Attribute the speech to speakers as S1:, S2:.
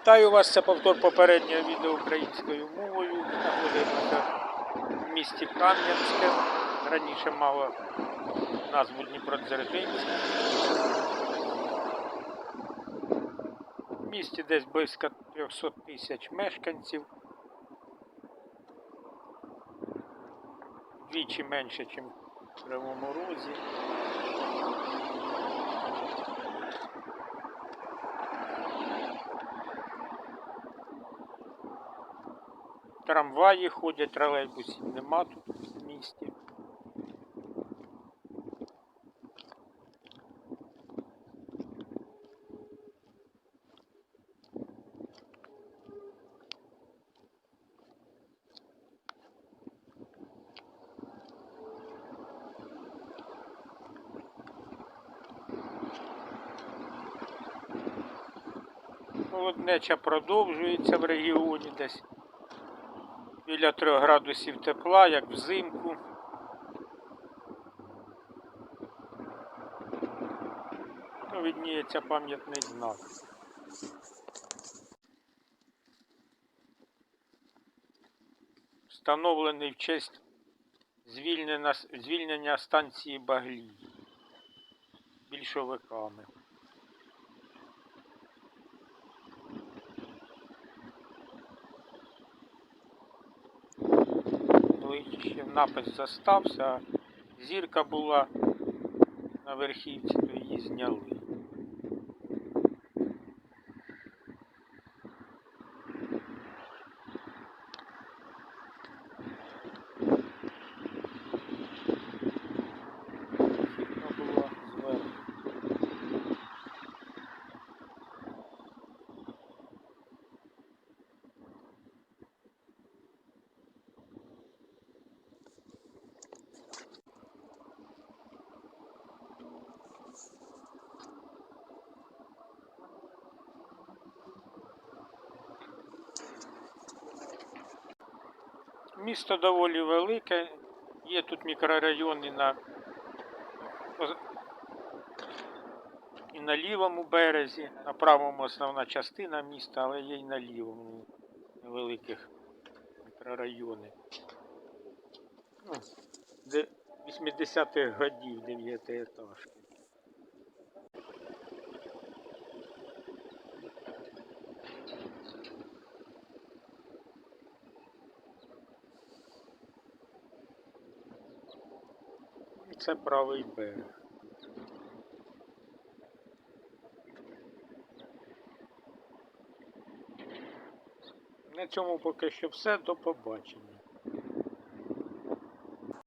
S1: Вітаю вас, це повтор попереднього відео українською мовою. Знаходимося в місті Кам'янське. Раніше мало назву Дніпродзержинськ. В місті десь близько 300 тисяч мешканців. Вдвічі менше, ніж в Кривому Розі. Трамваї ходять, тролейбусів нема тут в місті. Холоднеча продовжується в регіоні десь біля 3 градусів тепла, як взимку. Ну, видніється пам'ятний знак. Встановлений в честь звільнення, станції Баглій більшовиками. Ще напис застався, зірка була на верхівці, то її зняли. Зірка була зверху. Місто доволі велике, є тут мікрорайони на і на лівому березі, на правому основна частина міста, але є і на лівому невеликих мікрорайони. Ну, 80-х годів дев'ятиетажки. Це правий берег. На цьому поки що все. До побачення.